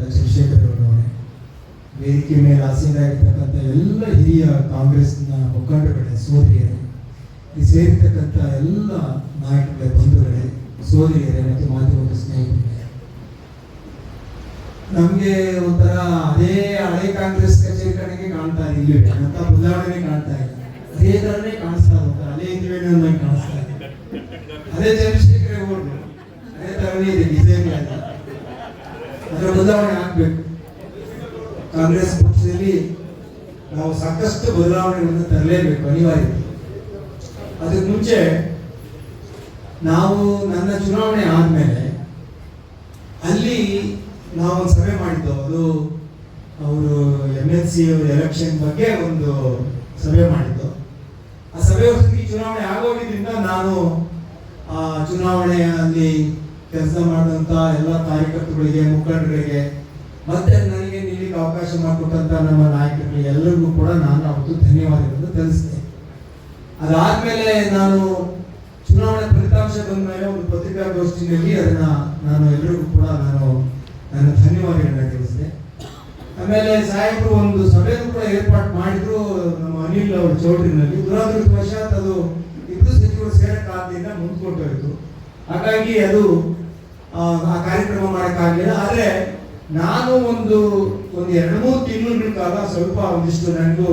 ಚಂದ್ರಶೇಖರ್ ಅವರವರೇ, ವೇದಿಕೆ ಮೇಲೆ ಆಸೀನರಾಗಿರ್ತಕ್ಕಂಥ ಎಲ್ಲ ಹಿರಿಯ ಕಾಂಗ್ರೆಸ್ನ ಮುಖಂಡರುಗಳೇ ಸೋದರಿಯರೇ, ಈ ಸೇರಿರ್ತಕ್ಕಂಥ ಎಲ್ಲ ನಾಯಕರ ಬಂಧುಗಳೇ, ಸೋದರಿಯರೇ ಮತ್ತು ಮಾಧ್ಯಮದ ಸ್ನೇಹಿತರೇ ನಮ್ಗೆ ಒಂಥರ ಅದೇ ಹಳೆ ಕಾಂಗ್ರೆಸ್ ಕಚೇರಿ ಕಡೆಗೆ ಕಾಣ್ತಾ ಇಲ್ಲಿ ಅಂತ ಬದಲಾವಣೆ ಕಾಣ್ತಾ ಇಲ್ಲ. ಅದೇ ತರನೇ ಕಾಣಿಸ್ತಾ ಒಂಥರ ಅದೇ ಇದ್ವೇನೋ ಕಾಣಿಸ್ತಾ ಇದೆ. ಅದೇ ಚಂದ್ರಶೇಖರ್ ಅದೇ ತರನೇ ಇದೆ ಡಿಸೈನ್ ಎಲ್ಲ ಅದರ ಬದಲಾವಣೆ ಆಗ್ಬೇಕು ಕಾಂಗ್ರೆಸ್ ಪಕ್ಷದಲ್ಲಿ ನಾವು ಸಾಕಷ್ಟು ಬದಲಾವಣೆಗಳನ್ನು ತರಲೇಬೇಕು ಅನಿವಾರ್ಯ ಅದಕ್ಕೆ ಮುಂಚೆ ನಾವು ನನ್ನ ಚುನಾವಣೆ ಆದಮೇಲೆ ಅಲ್ಲಿ ನಾವು ಸಭೆ ಮಾಡಿದ್ದು ಅದು ಅವರು ಎಂ ಎಲ್ ಸಿ ಎಲೆಕ್ಷನ್ ಬಗ್ಗೆ ಒಂದು ಸಭೆ ಮಾಡಿದ್ದು. ಆ ಸಭೆ ಹೊತ್ತಿಗೆ ಚುನಾವಣೆ ಆಗೋಗಿದ್ರಿಂದ ನಾನು ಆ ಚುನಾವಣೆಯಲ್ಲಿ ಕೆಲಸ ಮಾಡಿದಂಥ ಎಲ್ಲ ಕಾರ್ಯಕರ್ತರುಗಳಿಗೆ, ಮುಖಂಡರಿಗೆ, ಮತ್ತೆ ನನಗೆ ಅವಕಾಶ ಮಾಡಿಕೊಟ್ಟಂತ ನಮ್ಮ ನಾಯಕರಿಗೆ ಎಲ್ಲರಿಗೂ ಕೂಡ ನಾನು ಅವತ್ತು ಧನ್ಯವಾದಗಳನ್ನು ತಿಳಿಸಿದೆ ಅದಾದ್ಮೇಲೆ ನಾನು ಚುನಾವಣೆ ಫಲಿತಾಂಶ ಬಂದ ಮೇಲೆ ಒಂದು ಪತ್ರಿಕಾಗೋಷ್ಠಿಯಲ್ಲಿ ಅದನ್ನ ನಾನು ಎಲ್ಲರಿಗೂ ಕೂಡ ನಾನು ನನ್ನ ಧನ್ಯವಾದಗಳನ್ನ ತಿಳಿಸಿದೆ ಆಮೇಲೆ ಸಾಹೇಬರು ಒಂದು ಸಭೆಯನ್ನು ಕೂಡ ಏರ್ಪಾಟ್ ಮಾಡಿದ್ರು ನಮ್ಮ ಅನಿಲ್ ಅವರ ಚೌಟ್ರಿನಲ್ಲಿ. ದುರಾದೃಷ್ಟವಶಾತ್ ಅದು ಇಬ್ಬರು ಸಚಿವರು ಸೇರಕ್ಕಾಗದಿಂದ ಮುಂದ್ಕೊಟ್ಟೋಯ್ತು. ಹಾಗಾಗಿ ಅದು ಆ, ಆ ಕಾರ್ಯಕ್ರಮ ಮಾಡಕ್ಕಾಗಲಿಲ್ಲ. ಆದ್ರೆ ನಾನು ಒಂದು ಒಂದು ಎರಡು ಮೂರು ತಿಂಗಳ ಕಾಲ ಸ್ವಲ್ಪ ಒಂದಿಷ್ಟು ನನಗೂ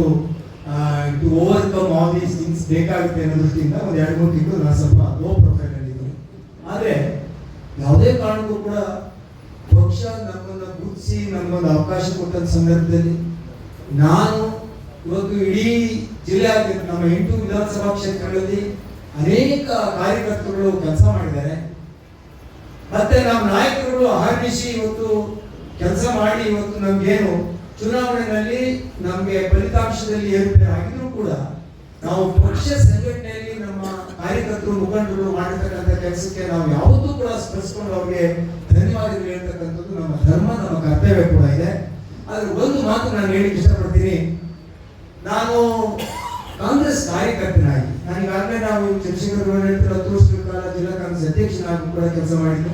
to overcome all these things ಬೇಕಾಗುತ್ತೆ ಅನ್ನೋ ದೃಷ್ಟಿಯಿಂದ ಒಂದು ಎರಡು ಮೂರು ತಿಂಗಳು ನಾನು ಸ್ವಲ್ಪ ಲೋ ಪ್ರೊಫೈಲ್ ಇದ್ದೀನಿ. ಆದ್ರೆ ಯಾವುದೇ ಕಾರಣಕ್ಕೂ ಕೂಡ ಪಕ್ಷ ನಮ್ಮನ್ನ ಗುರುತಿಸಿ ನಮ್ಮೊಂದು ಅವಕಾಶ ಕೊಟ್ಟಂತ ಸಂದರ್ಭದಲ್ಲಿ ನಾನು ಇವತ್ತು ಇಡೀ ಜಿಲ್ಲೆ ನಮ್ಮ ಎಂಟು ವಿಧಾನಸಭಾ ಕ್ಷೇತ್ರಗಳಲ್ಲಿ ಅನೇಕ ಕಾರ್ಯಕರ್ತರುಗಳು ಕೆಲಸ ಮಾಡಿದ್ದಾರೆ. ಮತ್ತೆ ನಮ್ಮ ನಾಯಕರುಗಳು ಆರ್ನಿಸಿ ಇವತ್ತು ಕೆಲಸ ಮಾಡಿ ಇವತ್ತು ನಮ್ಗೇನು ಚುನಾವಣೆಯಲ್ಲಿ ನಮಗೆ ಫಲಿತಾಂಶದಲ್ಲಿ ಏರುಪೇರು ಆಗಿದ್ರು ಕೂಡ ನಾವು ಪಕ್ಷ ಸಂಘಟನೆಯಲ್ಲಿ ನಮ್ಮ ಕಾರ್ಯಕರ್ತರು ಮುಖಂಡರು ಮಾಡಿರ್ತಕ್ಕಂಥ ಕೆಲಸಕ್ಕೆ ನಾವು ಯಾವತ್ತೂ ಕೂಡ ಸ್ಮರಿಸ್ಕೊಂಡು ಅವ್ರಿಗೆ ಧನ್ಯವಾದಗಳು ಹೇಳ್ತಕ್ಕಂಥದ್ದು ನಮ್ಮ ಧರ್ಮ, ನಮ್ಮ ಕರ್ತವ್ಯ ಕೂಡ ಇದೆ. ಆದ್ರೆ ಒಂದು ಮಾತು ನಾನು ಹೇಳಿಕ್ಕೆ ಇಷ್ಟಪಡ್ತೀನಿ. ನಾನು ಕಾಂಗ್ರೆಸ್ ಕಾರ್ಯಕರ್ತನಾಗಿ ನಾನು ಈಗಾಗಲೇ ನಾವು ಚಂದ್ರಶೇಖರ್ ಹತ್ತು ಜಿಲ್ಲಾ ಕಾಂಗ್ರೆಸ್ ಅಧ್ಯಕ್ಷನಾಗಿ ಕೂಡ ಕೆಲಸ ಮಾಡಿದ್ದು.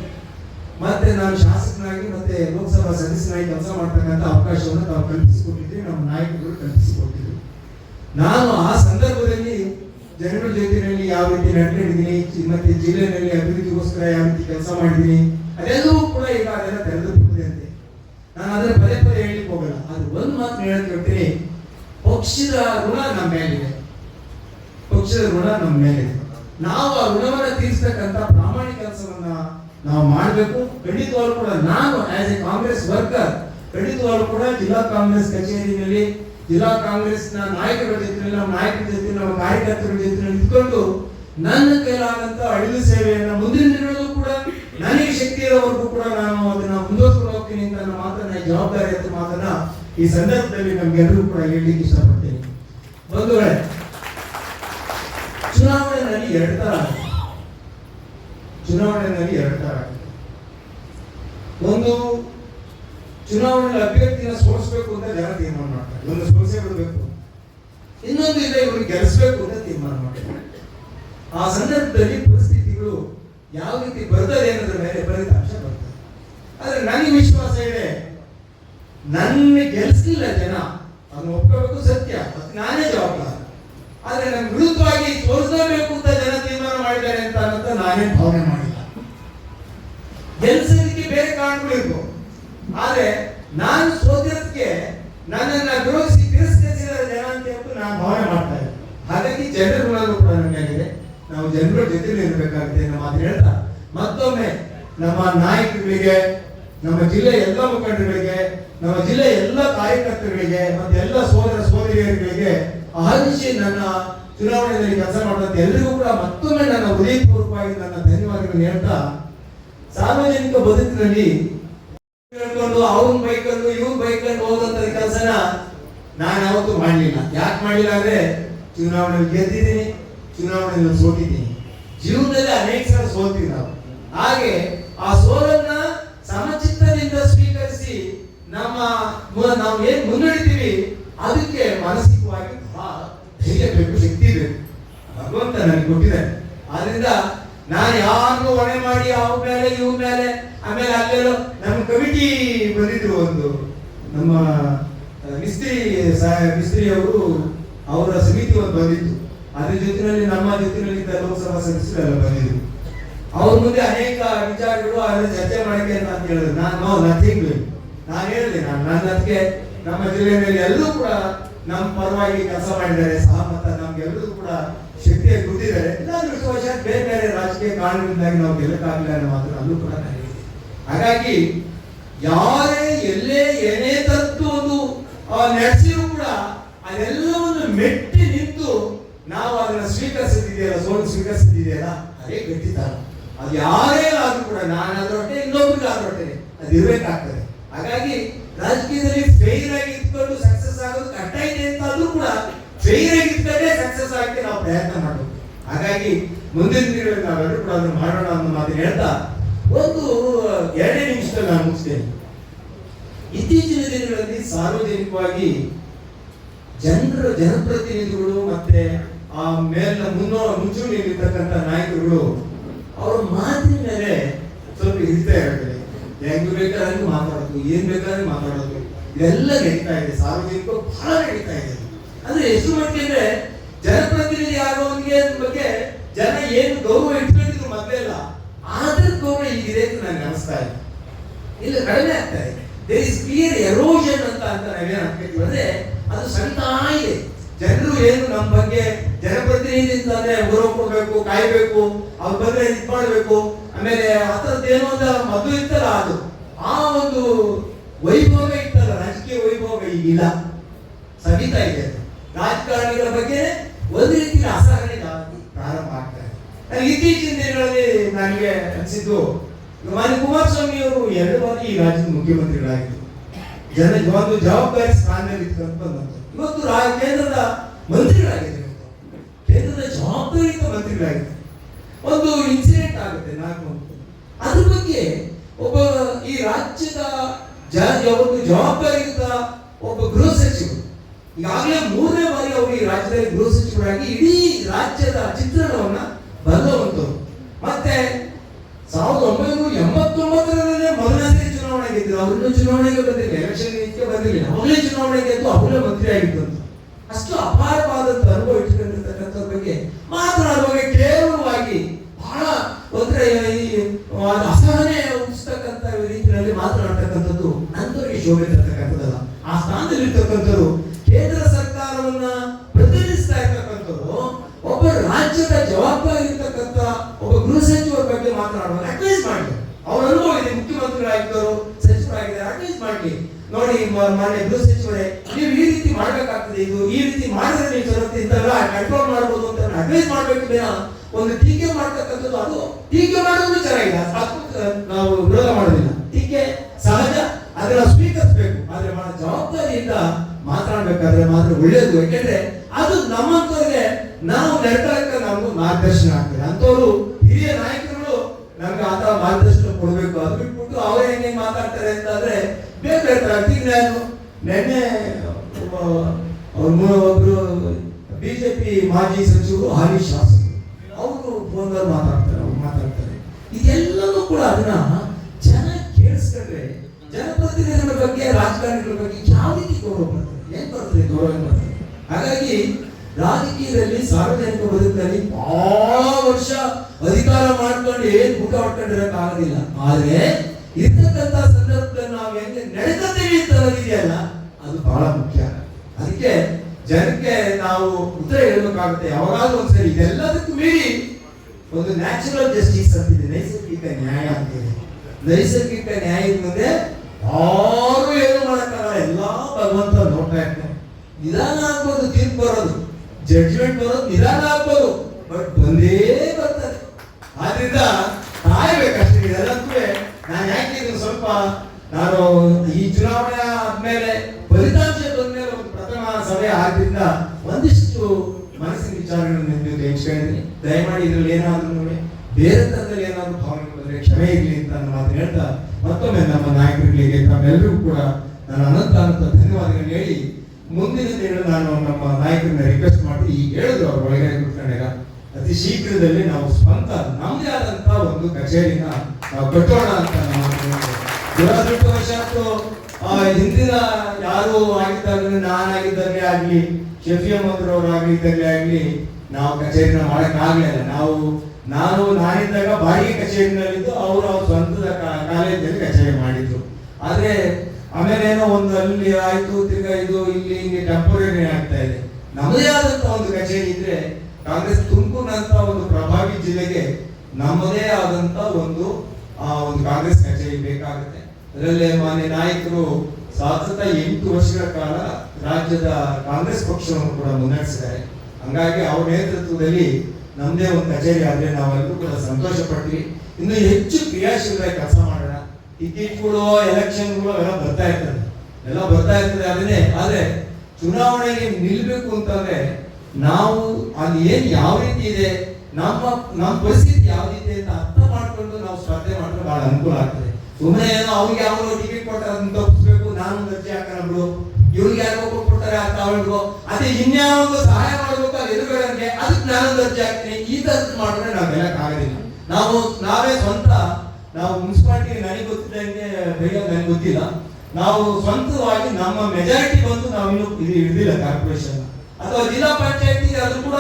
ಮತ್ತೆ ನಾನು ಶಾಸಕನಾಗಿ ಮತ್ತೆ ಲೋಕಸಭಾ ಸದಸ್ಯನಾಗಿ ಕೆಲಸ ಮಾಡ್ತಕ್ಕಂಥ ಅವಕಾಶವನ್ನು ತಾವು ಕಲ್ಪಿಸಿಕೊಟ್ಟಿದ್ರಿ ನಮ್ಮ ನಾಯಕರು ಕಲ್ಪಿಸಿಕೊಟ್ಟಿದ್ರು. ನಾನು ಆ ಸಂದರ್ಭದಲ್ಲಿ ಜನಗಳ ಜೊತೆಯಲ್ಲಿ ಯಾವ ರೀತಿ ನಡೆದಿದ್ದೀನಿ ಮತ್ತೆ ಜಿಲ್ಲೆಯಲ್ಲಿ ಅಭಿವೃದ್ಧಿಗೋಸ್ಕರ ಯಾವ ರೀತಿ ಕೆಲಸ ಮಾಡಿದ್ದೀನಿ, ಅದೆಲ್ಲವೂ ಕೂಡ ಈಗ ಅದೆಲ್ಲ ತೆರೆದು ಅಂತೆ. ನಾನು ಅದರ ಪದೇ ಪದೇ ಹೇಳಿಕ್ ಹೋಗಲ್ಲ, ಅದು ಒಂದು ಮಾತು ಹೇಳಕ್ ಹೇಳ್ತೀನಿ ಪಕ್ಷದ ಋಣ ನಮ್ಮ ಮೇಲಿದೆ. ಪಕ್ಷದ ಋಣ ನಮ್ಮ ಮೇಲಿದೆ. ನಾವು ಆ ಋಣವನ್ನು ತೀರಿಸ್ತಕ್ಕಂಥ ಪ್ರಾಮಾಣಿಕ ಕೆಲಸವನ್ನ ನಾವು ಮಾಡಬೇಕು. ಖಂಡಿತವಾಗ್ಲೂ ಕೂಡ ನಾನು ಆಸ್ ಎ ಕಾಂಗ್ರೆಸ್ ವರ್ಕರ್ ಖಂಡಿತವಾಗ್ಲೂ ಕೂಡ ಜಿಲ್ಲಾ ಕಾಂಗ್ರೆಸ್ ಕಚೇರಿಯಲ್ಲಿ ಜಿಲ್ಲಾ ಕಾಂಗ್ರೆಸ್ನ ನಾಯಕರ ಜೊತೆ ನಮ್ಮ ನಾಯಕರ ಜೊತೆ ನಮ್ಮ ಕಾರ್ಯಕರ್ತರ ಜೊತೆ ನಿಂತ್ಕೊಂಡು ನನ್ನ ಕೈಲಾದಂತ ಅಳಿಲು ಸೇವೆಯನ್ನ ಮುಂದಿನ ದಿನಗಳಲ್ಲೂ ಕೂಡ ನನಗೆ ಶಕ್ತಿ ಇರೋವರೆಗೂ ಕೂಡ ನಾನು ಅದನ್ನ ಮುಂದುವರ್ಸ್ಕೊಂಡು ಹೋಗ್ತೀನಿ ಅಂತ ನನ್ನ ಮಾತನ್ನ ಜವಾಬ್ದಾರಿ ಅಂತ ಮಾತನ್ನ ಈ ಸಂದರ್ಭದಲ್ಲಿ ನಮ್ಗೆಲ್ಲರೂ ಕೂಡ ಹೇಳಲಿಕ್ಕೆ ಇಷ್ಟಪಡ್ತೀನಿ. ಬಂಧುಗಳೇ, ಚುನಾವಣೆಯಲ್ಲಿ ಎರಡು ತರ ಚುನಾವಣೆಯಲ್ಲಿ ಎರಡು ಥರ ಒಂದು, ಚುನಾವಣೆಯಲ್ಲಿ ಅಭ್ಯರ್ಥಿಯನ್ನು ಸೋಲಿಸಬೇಕು ಅಂತ ಜನ ತೀರ್ಮಾನ ಮಾಡ್ತಾರೆ? ಒಂದು ಸೋಲಿಸೇ ಬಿಡಬೇಕು. ಇನ್ನೊಂದು ಇದೆ ಇವ್ರಿಗೆ ಗೆಲ್ಲಿಸಬೇಕು ಅಂತ ತೀರ್ಮಾನ ಮಾಡ್ತಾರೆ. ಆ ಸಂದರ್ಭದಲ್ಲಿ ಪರಿಸ್ಥಿತಿಗಳು ಯಾವ ರೀತಿ ಬರ್ತದೆ ಅನ್ನೋದ್ರ ಮೇಲೆ ಫಲಿತಾಂಶ ಬರ್ತದೆ. ಆದ್ರೆ ನನಗೆ ವಿಶ್ವಾಸ ಇದೆ, ನನ್ನ ಗೆಲ್ಸಲಿಲ್ಲ ಜನ, ಅದನ್ನ ಒಪ್ಕೋಬೇಕು ಸತ್ಯ ಅದಕ್ಕೆ ನಾನೇ ಜವಾಬ್ದಾರ. ಆದರೆ ನನ್ನ ವಿರುದ್ಧವಾಗಿ ತೋರಿಸಲೇಬೇಕು ಅಂತ ಜನ ತೀರ್ಮಾನ ಮಾಡಿದ್ದಾರೆ ಅಂತ ಅನ್ನೋದು ನಾನೇ ಭಾವನೆ ಮಾಡಿಲ್ಲ ಕಾರಣಗಳು ಆದ್ರೆ ನಾನು ಸೋದ್ಯಕ್ಕೆ ನನ್ನನ್ನ ವಿರೋಧಿಸಿ ತಿರಸ್ಕರಿಸಿದ ಜನ ಅಂತ ಹೇಳ್ಬಿಟ್ಟು ನಾನು ಭಾವನೆ ಮಾಡ್ತಾ ಇದ್ದೆ. ಹಾಗಾಗಿ ಜನರ ಕೂಡ ನನಗೆ ನಾವು ಜನರ ಜೊತೆಲಿ ಇರಬೇಕಾಗುತ್ತೆ ಅನ್ನೋ ಮಾತು ಹೇಳ್ತಾ ಮತ್ತೊಮ್ಮೆ ನಮ್ಮ ನಾಯಕರಿಗೆ ನಮ್ಮ ಜಿಲ್ಲೆಯ ಎಲ್ಲ ಮುಖಂಡರುಗಳಿಗೆ, ನಮ್ಮ ಜಿಲ್ಲೆಯ ಎಲ್ಲ ಕಾರ್ಯಕರ್ತರುಗಳಿಗೆ ಮತ್ತೆ ಎಲ್ಲ ಸೋದರ ಸೋದರಿಯರುಗಳಿಗೆ ಆಹ್ವಾನಿಸಿ ನನ್ನ ಚುನಾವಣೆಯಲ್ಲಿ ಕೆಲಸ ಮಾಡಿದಂತ ಎಲ್ಲರಿಗೂ ಕೂಡ ಮತ್ತೊಮ್ಮೆ ನನ್ನ ಹೃದಯಪೂರ್ವಕವಾಗಿ ನನ್ನ ಧನ್ಯವಾದಗಳನ್ನು ಹೇಳ್ತಾ ಸಾರ್ವಜನಿಕ ಬದುಕಿನಲ್ಲಿ ಹೇಳ್ಕೊಂಡು ಅವ್ನ ಬೈಕನ್ನು ಇವ್ನ ಬೈಕನ್ನು ಹೋದಂತ ಕೆಲಸನ ನಾನು ಯಾವತ್ತೂ ಮಾಡಲಿಲ್ಲ. ಯಾಕೆ ಮಾಡಲಿಲ್ಲ ಅಂದ್ರೆ ಚುನಾವಣೆಯಲ್ಲಿ ಗೆದ್ದಿದ್ದೀನಿ, ಚುನಾವಣೆಯಲ್ಲಿ ಸೋತಿದ್ದೀನಿ. ಜೀವನದಲ್ಲಿ ಅನೇಕ ಸಲ ಸೋತಿದ್ದ ನಾವು. ಹಾಗೆ ಆ ಸೋಲನ್ನ ಸಮಚಿತ್ತದಿಂದ ಸ್ವೀಕರಿಸಿ ನಮ್ಮ ನಾವು ಏನ್ ಮುನ್ನಡೆತೀವಿ, ಅದಕ್ಕೆ ಮಾನಸಿಕವಾಗಿ ಬಹಳ ಧೈರ್ಯ ಬೇಕು, ಶಕ್ತಿ ಬೇಕು. ಭಗವಂತ ನನಗೆ ಕೊಟ್ಟಿದ್ದಾನೆ. ಆದ್ರಿಂದ ನಾನು ಯಾರನ್ನು ಹೊಣೆ ಮಾಡಿ ಅವ್ರ ಮೇಲೆ, ಇವ್ರ ಮೇಲೆ, ಆಮೇಲೆ ಅಲ್ಲೆಲ್ಲೋ ನಮ್ಮ ಕಮಿಟಿ ಬಂದಿದ್ರು ಒಂದು. ನಮ್ಮ ಮಿಸ್ತ್ರಿ ಮಿಸ್ತ್ರಿ ಅವರು ಅವರ ಸಮಿತಿ ಒಂದು ಬಂದಿತ್ತು. ಅದ್ರ ಜೊತೆಯಲ್ಲಿ ನಮ್ಮ ಜೊತೆಯಲ್ಲಿ ಲೋಕಸಭಾ ಸದಸ್ಯರೆಲ್ಲ ಬಂದಿದ್ರು. ಅವ್ರ ಮುಂದೆ ಅನೇಕ ವಿಚಾರಗಳು ಅದನ್ನ ಚರ್ಚೆ ಮಾಡಿದೆ ಅಂತ ಹೇಳಿದ್ರು. ನಾನು, ನೋ ನಥಿಂಗ್ ನಾನು ಹೇಳಿದೆ, ನಾನು ನನ್ನ ಅದಕ್ಕೆ ನಮ್ಮ ಜಿಲ್ಲೆಯಲ್ಲಿ ಎಲ್ಲರೂ ಕೂಡ ನಮ್ಮ ಪರವಾಗಿ ಕೆಲಸ ಮಾಡಿದ್ದಾರೆ. ಸಹಮತ ನಮ್ಗೆಲ್ಲರೂ ಕೂಡ ಶಕ್ತಿಯಾಗಿ ಕೂತಿದ್ದಾರೆ. ದೃಷ್ಟವಶ ಬೇರೆ ಬೇರೆ ರಾಜಕೀಯ ಕಾರಣದಿಂದಾಗಿ ನಾವು ಗೆಲ್ಲಕ್ಕಾಗಲಿಲ್ಲ ಅನ್ನೋ ಮಾತ್ರ ಅಲ್ಲೂ ಕೂಡ ಹಾಗಾಗಿ ಯಾರೇ ಎಲ್ಲೇ ಏನೇ ತತ್ತು ಒಂದು ನಡೆಸಿದ್ರು ಕೂಡ ಅದೆಲ್ಲವನ್ನು ಮೆಟ್ಟಿ ನಿಂತು ನಾವು ಅದನ್ನ ಸ್ವೀಕರಿಸಿದೆಯಲ್ಲ ಸೋಲು ಸ್ವೀಕರಿಸಿದೆಯಲ್ಲ ಅದೇ ಗಟ್ಟಿತಾರ ಅದು ಯಾರೇ ಆದ್ರೂ ಕೂಡ ನಾನು ಅದರೊಟ್ಟೆ ಇನ್ನೊಬ್ರಿಗೆ ಅದ್ರೊಟ್ಟೆ ಅದು ಇರ್ಬೇಕಾಗ್ತದೆ. ಹಾಗಾಗಿ ರಾಜಕೀಯದಲ್ಲಿ ಫೇಲ್ ಆಗಿ ಇದ್ಕೊಂಡು ಸಕ್ಸಸ್ ಆಗೋದು ಕಷ್ಟ ಇದೆ ಅಂತ ಅದು ಕೂಡ ಫೇಲ್ ಆಗಿ ಇದ್ಕೊಂಡೇ ಸಕ್ಸಸ್ ಆಗಕ್ಕೆ ನಾವು ಪ್ರಯತ್ನ ಮಾಡಬೇಕು. ಹಾಗಾಗಿ ಮುಂದಿನ ದಿನಗಳಲ್ಲಿ ನಾವೆಲ್ಲರೂ ಕೂಡ ಅದನ್ನು ಮಾಡೋಣ ಅನ್ನೋ ಮಾತು ಹೇಳ್ತಾ, ಒಂದು ಎರಡನೇ ನಿಮಿಷದಲ್ಲಿ ನಾನು ಮುಗಿಸ್ತೇನೆ. ಇತ್ತೀಚಿನ ದಿನಗಳಲ್ಲಿ ಸಾರ್ವಜನಿಕವಾಗಿ ಜನರ ಜನಪ್ರತಿನಿಧಿಗಳು ಮತ್ತೆ ಆ ಮೇಲಿನ ಮುನ್ನೋ ಮುಂಚೂಣಿಯಲ್ಲಿರ್ತಕ್ಕಂಥ ನಾಯಕರುಗಳು, ಅವರ ಮಾತಿನ ಮೇಲೆ ಸ್ವಲ್ಪ ಹಿಡಿತಾ ಇರ್ತಾರೆ. ಹೆಂಗ್ ಬೇಕಾದ್ರೆ ಮಾತಾಡೋದು, ಏನ್ ಬೇಕಾದ್ರೆ ಮಾತಾಡೋದು, ಇದೆಲ್ಲ ನಡೀತಾ ಇದೆ. ಸಾರ್ವಜನಿಕ ಬಹಳ ನಡೀತಾ ಇದೆ. ಅಂದ್ರೆ ಎಷ್ಟು ಮಟ್ಟಿಗೆ ಅಂದ್ರೆ ಜನಪ್ರತಿನಿಧಿ ಆಗೋನಿಗೆ ಬಗ್ಗೆ ಜನ ಏನು ಗೌರವ ಇಟ್ಕೊಂಡಿದ್ರು ಅಲ್ಲ, ಆದ್ರ ಗೌರವ ಈಗಿದೆ ಅಂತ ನನಗೆ ಅನಿಸ್ತಾ ಇದೆ. ಇಲ್ಲ, ಕಡಿಮೆ ಆಗ್ತಾ ಇದೆ. ದೇರ್ ಇಸ್ ಕ್ಲಿಯರ್ ಎರೋಷನ್ ಅಂತ ಅಂತ ನಾವೇನು ಅನ್ಕೊತೀವಿ ಅಂದ್ರೆ ಅದು ಸಣ್ಣ ಇದೆ. ಜನರು ಏನು ನಮ್ಮ ಬಗ್ಗೆ ಜನಪ್ರತಿನಿಧಿ ಅಂತಂದ್ರೆ ಗೌರವ ಕೊಡ್ಬೇಕು, ಕಾಯ್ಬೇಕು, ಅವ್ರು ಬಂದ್ರೆ ಇದು ಮಾಡ್ಬೇಕು. ಆಮೇಲೆ ಹತ್ರದ್ದು ಏನೋ ಅಂತ ಮದ್ದು ಇತ್ತಲ್ಲ ಅದು. ಆ ಒಂದು ವೈಭವ ಇತ್ತಲ್ಲ, ರಾಜಕೀಯ ವೈಭವ ಈಗಿಲ್ಲ ಸವಿತಾ ಇದೆ. ರಾಜಕಾರಣಿಗಳ ಬಗ್ಗೆ ಒಂದು ರೀತಿಯ ಅಸಹನೆ ಪ್ರಾರಂಭ ಆಗ್ತಾ ಇದೆ. ಇತ್ತೀಚಿನ ದಿನಗಳಲ್ಲಿ ನನಗೆ ಅನಿಸಿದ್ದು, ಮಾನ್ಯ ಕುಮಾರಸ್ವಾಮಿ ಅವರು ಎರಡು ಬಾರಿ ಈ ರಾಜ್ಯದ ಮುಖ್ಯಮಂತ್ರಿಗಳಾಗಿದ್ದರು ಜನ ಒಂದು ಜವಾಬ್ದಾರಿ ಸ್ಥಾನದಲ್ಲಿ ಇಟ್ಕೊಂಡು ಇವತ್ತು ಕೇಂದ್ರದ ಮಂತ್ರಿಗಳಾಗಿದ್ದಾರೆ. ಕೇಂದ್ರದ ಜವಾಬ್ದಾರಿಯುತ ಮಂತ್ರಿಗಳಾಗಿದ್ದಾರೆ ಒಂದು ಇನ್ಸಿಡೆಂಟ್ ಆಗುತ್ತೆ, ನಾಲ್ಕು ಅದ್ರ ಬಗ್ಗೆ ಒಬ್ಬ ಈ ರಾಜ್ಯದ ಜನ ಒಂದು ಜವಾಬ್ದಾರಿಯುತ ಒಬ್ಬ ಗೃಹ ಸಚಿವರು ಈಗಾಗಲೇ ಮೂರನೇ ಬಾರಿ ಅವರು ಈ ರಾಜ್ಯದಲ್ಲಿ ಗೃಹ ಸಚಿವರಾಗಿ ಇಡೀ ರಾಜ್ಯದ ಚಿತ್ರಣವನ್ನ ಬದಲುವಂತರು ಮತ್ತೆ ಸಾವಿರದ ಒಂಬೈನೂರ ಎಂಬತ್ತೊಂಬತ್ತರಲ್ಲೇ ಮೊದಲನೇ ಚುನಾವಣೆ ಗೆದ್ದರು ಅವ್ರನ್ನ ಚುನಾವಣೆಗೆ ಬಂದಿಲ್ಲ. ಎಲೆಕ್ಷನ್ ಬಂದಿಲ್ಲ. ಅವರೇ ಚುನಾವಣೆ ಗೆದ್ದು ಅವರೇ ಮಂತ್ರಿ ಆಗಿದ್ದಂತ ಅಷ್ಟು ಅಪಾರವಾದಂತ ಅನುಭವ ಇಟ್ಕೊಂಡಿರ್ತಕ್ಕಂಥವ್ರ ಬಗ್ಗೆ ಮಾತನಾಡುವಾಗ ಕೇವಲವಾಗಿ ಬಹಳ ಅಂದ್ರೆ ಈ ಅಸಹನೆ ಹುಟ್ಟಿಸ್ತಕ್ಕಂಥ ರೀತಿಯಲ್ಲಿ ಮಾತನಾಡ್ತಕ್ಕಂಥದ್ದು ನಂತರಿಗೆ ಶೋಭೆ ನೋಡಿ ಮಾನ್ಯ ಗೃಹ ಸಚಿವರೇ, ನೀವು ಈ ರೀತಿ ಮಾಡ್ಬೇಕಾಗ್ತದೆ. ಇದು ಈ ರೀತಿ ಮಾಡಿದ್ರೆ ನೀವು ಜನತೆ ಇಂತೆಲ್ಲ ಕಂಟ್ರೋಲ್ ಮಾಡ್ಬೋದು ಅಂತ ಅಡ್ವೈಸ್ ಮಾಡ್ಬೇಕು ಒಂದು ಟೀಕೆ ಮಾಡ್ತಕ್ಕಂಥದ್ದು ಅದು ಟೀಕೆ ಮಾಡೋದು ಚೆನ್ನಾಗಿಲ್ಲ. ನಾವು ವಿರೋಧ ಮಾಡೋದಿಲ್ಲ. ಟೀಕೆ ಸಹಜ ಅದನ್ನ ಸ್ವೀಕರಿಸಬೇಕು ಆದ್ರೆ ಬಹಳ ಜವಾಬ್ದಾರಿಯಿಂದ ಮಾತಾಡ್ಬೇಕಾದ್ರೆ ಮಾತ್ರ ಒಳ್ಳೇದು. ಯಾಕೆಂದ್ರೆ ಅದು ನಮ್ಮಂತವ್ರಿಗೆ ನಾವು ನಡ್ಕೊಳ್ಳಕ್ಕೆ ನಮ್ಗೆ ಮಾರ್ಗದರ್ಶನ ಆಗ್ತದೆ ಅಂತವರು ಹಿರಿಯ ನಾಯಕರುಗಳು ನಮ್ಗೆ ಆತರ ತರ ಮಾರ್ಗದರ್ಶನ ಕೊಡಬೇಕು. ಅದು ಬಿಟ್ಬಿಟ್ಟು ಅವ್ರು ಹೆಂಗೆ ಮಾತಾಡ್ತಾರೆ ಅಂತಂದ್ರೆ ನಾನು ನಿನ್ನೆ ಒಬ್ರು ಬಿಜೆಪಿ ಮಾಜಿ ಸಚಿವರು ಹಾಲಿ ಶಾಸಕರು ಅವರು ಫೋನ್ನಲ್ಲಿ ಮಾತಾಡ್ತಾರೆ, ಅವ್ರು ಮಾತಾಡ್ತಾರೆ. ಇದೆಲ್ಲವೂ ಕೂಡ ಅದನ್ನ ಜನ ಕೇಳಿಸ್ಕೊಂಡ್ರೆ, ಜನಪ್ರತಿನಿಧಿಗಳ ಬಗ್ಗೆ, ರಾಜಕಾರಣಿಗಳ ಬಗ್ಗೆ ಯಾವ ರೀತಿ ಗೌರವ ಬರ್ತದೆ? ಏನ್ ಬರ್ತದೆ ಗೌರವ ಬರ್ತದೆ? ಹಾಗಾಗಿ ರಾಜಕೀಯದಲ್ಲಿ ಸಾರ್ವಜನಿಕ ಬದುಕಿನಲ್ಲಿ ಬಹಳ ವರ್ಷ ಅಧಿಕಾರ ಮಾಡ್ಕೊಂಡು ಏನ್ ಮುಖ ಹೊಟ್ಕೊಂಡಿರಕ್ ಆಗೋದಿಲ್ಲ ಆದ್ರೆ ಇರ್ತಕ್ಕಂತ ಸಂದರ್ಭದಲ್ಲಿ ನಾವು ಹೆಂಗೆ ನಡೆದತೀವಿ ಅನ್ನೋದಿದೆಯಲ್ಲ ಅದು ಬಹಳ ಮುಖ್ಯ. ಅದಕ್ಕೆ ಜನಕ್ಕೆ ನಾವು ಉತ್ತರ ಹೇಳಬೇಕಾಗುತ್ತೆ. ಯಾವಾಗಾದ್ರೂ ಒಂದ್ಸರಿ ಇದೆಲ್ಲದಕ್ಕೂ ಮೀರಿ ಒಂದು ನ್ಯಾಚುರಲ್ ಜಸ್ಟಿಸ್ ಅಂತಿದೆ ನೈಸರ್ಗಿಕ ನ್ಯಾಯ ಅಂತಿದೆ ನೈಸರ್ಗಿಕ ನ್ಯಾಯದ ಮುಂದೆ ಯಾರು ಏನು ಮಾಡಕ್ಕಾಗಲ್ಲ. ಎಲ್ಲ ಭಗವಂತ ನೋಡ್ತಾ ಇರ್ತಾನೆ ನಿಧಾನ ಆಗ್ಬೋದು ತೀರ್ಪು ಬರೋದು. ಜಡ್ಜ್ಮೆಂಟ್ ಬರೋದು ನಿಧಾನ ಆಗ್ಬೋದು. ಬಟ್ ಬಂದೇ ಬರ್ತದೆ. ಆದ್ರಿಂದ ಕಾಯ್ಬೇಕಷ್ಟೇ ಇದೆಲ್ಲಕ್ಕೂ ನಾನು ಯಾಕೆ ಇದನ್ನು ಸ್ವಲ್ಪ ನಾನು ಈ ಚುನಾವಣೆ ಆದ್ಮೇಲೆ ಫಲಿತಾಂಶ ಬಂದ್ಮೇಲೆ ಒಂದು ಪ್ರಥಮ ಸಭೆ ಆದ್ರಿಂದ ಒಂದಿಷ್ಟು ಮನಸ್ಸಿನ ವಿಚಾರಗಳನ್ನು ಜೊತೆ ಹಂಚ್ಕೊಂಡಿದ್ದೀನಿ. ದಯಮಾಡಿ ಇದರಲ್ಲಿ ಏನಾದ್ರೂ ನೋಡಿ, ಬೇರೆ ತರದಲ್ಲಿ ಏನಾದ್ರೂ ಭಾವನೆ ಬಂದ್ರೆ ಕ್ಷಮೆ ಇರಲಿ ಅಂತ ನಾನು ಮಾತು ಹೇಳ್ತಾ ಮತ್ತೊಮ್ಮೆ ನಮ್ಮ ನಾಯಕರುಗಳಿಗೆ, ತಮ್ಮೆಲ್ಲರಿಗೂ ಕೂಡ ನಾನು ಅನಂತ ಅನಂತ ಧನ್ಯವಾದಗಳು ಹೇಳಿ ಮುಂದಿನ ದಿನ ನಾನು ನಮ್ಮ ನಾಯಕರನ್ನ ರಿಕ್ವೆಸ್ಟ್ ಮಾಡಿ ಈಗ ಹೇಳಿದ್ರು ಅವ್ರ ಒಳಗಡೆ ಕುತ್ಕೊಂಡಾಗ, ಅತಿ ಶೀಘ್ರದಲ್ಲಿ ನಾವು ಸ್ವಂತ ನಮ್ಮದೇ ಆದಂತಹ ಒಂದು ಕಚೇರಿನ ನಾವು ಕಟ್ಟೋಣ ಅಂತ ನಾವು ದುರಾದೃಷ್ಟವಶಾತ್ತು ಹಿಂದಿನ ಯಾರು ಆಗಿದ್ದಾರೆ ನಾನಾಗಿದ್ದಾಗಲೇ ಆಗ್ಲಿ ಶಫಿ ಅಹಮದ್ ರವರು ಆಗಿದ್ದಾಗಲೇ ಆಗ್ಲಿ ನಾವು ಕಚೇರಿನ ಮಾಡಕ್ ಆಗ್ಲಿಲ್ಲ ನಾವು ನಾನು ನಾನಿದ್ದಾಗ ಬಾಡಿಗೆ ಕಚೇರಿನಲ್ಲಿದ್ದು ಅವರು ಅವ್ರ ಸ್ವಂತದ ಕಾಲೇಜಲ್ಲಿ ಕಚೇರಿ ಮಾಡಿದ್ರು. ಆದ್ರೆ ಆಮೇಲೆ ಏನೋ ಒಂದು ಅಲ್ಲಿ ಆಯ್ತು ತಿರ್ಗಾ ಇದು ಇಲ್ಲಿ ಹಿಂಗೆ ಟೆಂಪರರಿ ಆಗ್ತಾ ಇದೆ. ನಮ್ಮದೇ ಆದಂತ ಒಂದು ಕಚೇರಿ ಇದ್ರೆ ಕಾಂಗ್ರೆಸ್ ತುಮಕೂರಿನಂತ ಒಂದು ಪ್ರಭಾವಿ ಜಿಲ್ಲೆಗೆ ನಮ್ಮದೇ ಆದಂತ ಒಂದು ಆ, ಒಂದು ಕಾಂಗ್ರೆಸ್ ಕಚೇರಿ ಬೇಕಾಗುತ್ತೆ. ಅದರಲ್ಲೇ ಮಾನ್ಯ ನಾಯಕರು ಸತತ ಎಂಟು ವರ್ಷಗಳ ಕಾಲ ರಾಜ್ಯದ ಕಾಂಗ್ರೆಸ್ ಪಕ್ಷವನ್ನು ಕೂಡ ಮುನ್ನಡೆಸಿದ್ದಾರೆ. ಹಂಗಾಗಿ ಅವ್ರ ನೇತೃತ್ವದಲ್ಲಿ ನಮ್ದೇ ಒಂದು ಕಚೇರಿ ಆದ್ರೆ ನಾವೆಲ್ಲರೂ ಕೂಡ ಸಂತೋಷ ಪಡ್ತೀವಿ ಇನ್ನು ಹೆಚ್ಚು ಕ್ರಿಯಾಶೀಲರಾಗಿ ಕೆಲಸ ಮಾಡೋಣ. ಟಿಕೆಟ್ಗಳು ಎಲೆಕ್ಷನ್ಗಳು ಎಲ್ಲ ಬರ್ತಾ ಇರ್ತದೆ. ಎಲ್ಲ ಬರ್ತಾ ಇರ್ತದೆ ಅದನ್ನೇ. ಆದ್ರೆ ಚುನಾವಣೆಗೆ ನಿಲ್ಬೇಕು ಅಂತಂದ್ರೆ ನಾವು ಅಲ್ಲಿ ಏನು ಯಾವ ರೀತಿ ಇದೆ, ನಮ್ಮ ನಮ್ಮ ಪರಿಸ್ಥಿತಿ ಯಾವ ರೀತಿ ಅಂತ ಅರ್ಥ ಮಾಡ್ಕೊಂಡು ನಾವು ಸ್ಪರ್ಧೆ ಮಾಡಿದ್ರೆ ಬಹಳ ಅನುಕೂಲ ಆಗ್ತದೆ. ಸುಮ್ಮನೆ ಏನೋ ಅವ್ರಿಗೆ ಯಾವ ಟಿಕೆಟ್ ಕೊಟ್ಟಾರ ಅದನ್ನ ತಪ್ಪಿಸ್ಬೇಕು ನಾನು ಅರ್ಜಿ ಹಾಕೋಣ ಇವ್ರಿಗೆ ಯಾರಿಗೋ ಕೊಟ್ಬಿಡ್ತಾರೆ ಆ ಅವ್ರಿಗೂ ಅದೇ ಇನ್ಯಾವೊಂದು ಸಹಾಯ ಮಾಡಬೇಕಾದ ಎದುರುಗಳಂಗೆ ಅದಕ್ಕೆ ನಾನು ಅರ್ಜಿ ಹಾಕ್ತೀನಿ. ಈ ತರದ್ ಮಾಡಿದ್ರೆ ನಾವು ಹೇಳಕ್ ಆಗೋದಿಲ್ಲ. ನಾವು, ನಾವೇ ಸ್ವಂತ, ನಾವು ಮುನ್ಸಿಪಾಲಿಟಿ ನನಗೆ ಗೊತ್ತಿದ್ದಂಗೆ ಬೇಗ ನನಗೆ ಗೊತ್ತಿಲ್ಲ. ನಾವು ಸ್ವಂತವಾಗಿ ನಮ್ಮ ಮೆಜಾರಿಟಿ ಬಂದು ನಾವು ಇನ್ನು ಇದು ಹಿಡಿದಿಲ್ಲ ಕಾರ್ಪೊರೇಷನ್ ಅಥವಾ ಜಿಲ್ಲಾ ಪಂಚಾಯತಿ ಅದು ಕೂಡ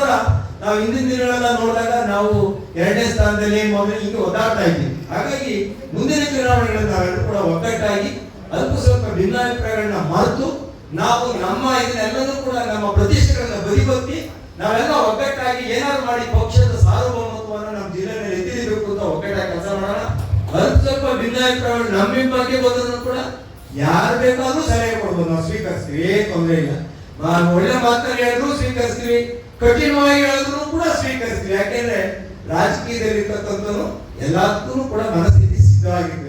ನಾವು ಹಿಂದಿನ ದಿನಗಳೆಲ್ಲ ನೋಡಿದಾಗ ನಾವು ಎರಡನೇ ಸ್ಥಾನದಲ್ಲಿ ಮೊದಲು ಹಿಂಗೆ ಒದ್ದಾಡ್ತಾ ಇದ್ದೀವಿ ಹಾಗಾಗಿ ಚುನಾವಣೆಗಳಲ್ಲಿ ನಾವೆಲ್ಲರೂ ಕೂಡ ಒಗ್ಗಟ್ಟಾಗಿ ಅಲ್ಪ ಸ್ವಲ್ಪ ಭಿನ್ನಾಭಿಪ್ರಾಯಗಳನ್ನ ಮರೆತು ನಾವು ನಮ್ಮ ಇದನ್ನೆಲ್ಲನೂ ಕೂಡ ನಮ್ಮ ಪ್ರತಿಷ್ಠೆಗಳನ್ನ ಬರಿಬತ್ತಿ ನಾವೆಲ್ಲ ಒಗ್ಗಟ್ಟಾಗಿ ಏನಾದ್ರು ಮಾಡಿ ಪಕ್ಷದ ಸಾರ್ವಭೌಮತ್ವವನ್ನು ನಮ್ಮ ಜಿಲ್ಲೆಯಲ್ಲಿ ಎತ್ತಿರಬೇಕು ಅಂತ ಒಗ್ಗಟ್ಟಾಗಿ ಕೆಲಸ ಮಾಡೋಣ. ಅಲ್ಪ ಸ್ವಲ್ಪ ಭಿನ್ನಾಭಿಪ್ರಾಯಗಳು ನಮ್ಮ ಬಗ್ಗೆ ಬಂದ್ರು ಕೂಡ ಯಾರು ಬೇಕಾದ್ರೂ ಸಲಹೆ ಕೊಡ್ಬೋದು. ನಾವು ಸ್ವೀಕರಿಸ್ತೀವಿ ಏನ್ ತೊಂದರೆ ಇಲ್ಲ. ಒಳ್ಳೆ ಮಾತನ್ನ ಹೇಳಿದ್ರು ಸ್ವೀಕರಿಸ್ತೀವಿ, ಕಠಿಣವಾಗಿ ಹೇಳಿದ್ರು ಕೂಡ ಸ್ವೀಕರಿಸ್ತೀವಿ. ಯಾಕೆಂದ್ರೆ ರಾಜಕೀಯದಲ್ಲಿ ಇರ್ತಕ್ಕಂಥವ್ರು ಎಲ್ಲದಕ್ಕೂ ಕೂಡ ಮನಸ್ಥಿತಿ ಸಿದ್ಧವಾಗಿರ್ಬೇಕು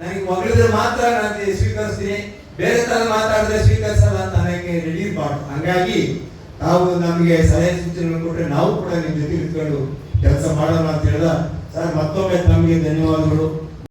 ನನಗೆ ಮಗಳಿದ್ರೆ ಮಾತ್ರ ನಾನು ಸ್ವೀಕರಿಸ್ತೀನಿ. ಬೇರೆ ತರ ಮಾತಾಡಿದ್ರೆ ಸ್ವೀಕರಿಸಲ್ಲ ಅಂತ ನನಗೆ ರೆಡಿ ಇರಬಾರ್ದು ಹಂಗಾಗಿ ತಾವು ನಮಗೆ ಸಲಹೆ ಸೂಚನೆ ಕೊಟ್ಟರೆ ನಾವು ಕೂಡ ನಿಮ್ಮ ಜೊತೆ ಇಟ್ಕೊಂಡು ಕೆಲಸ ಮಾಡೋಣ ಅಂತ ಹೇಳ್ದ. ಸರ್, ಮತ್ತೊಮ್ಮೆ ತಮಗೆ ಧನ್ಯವಾದಗಳು.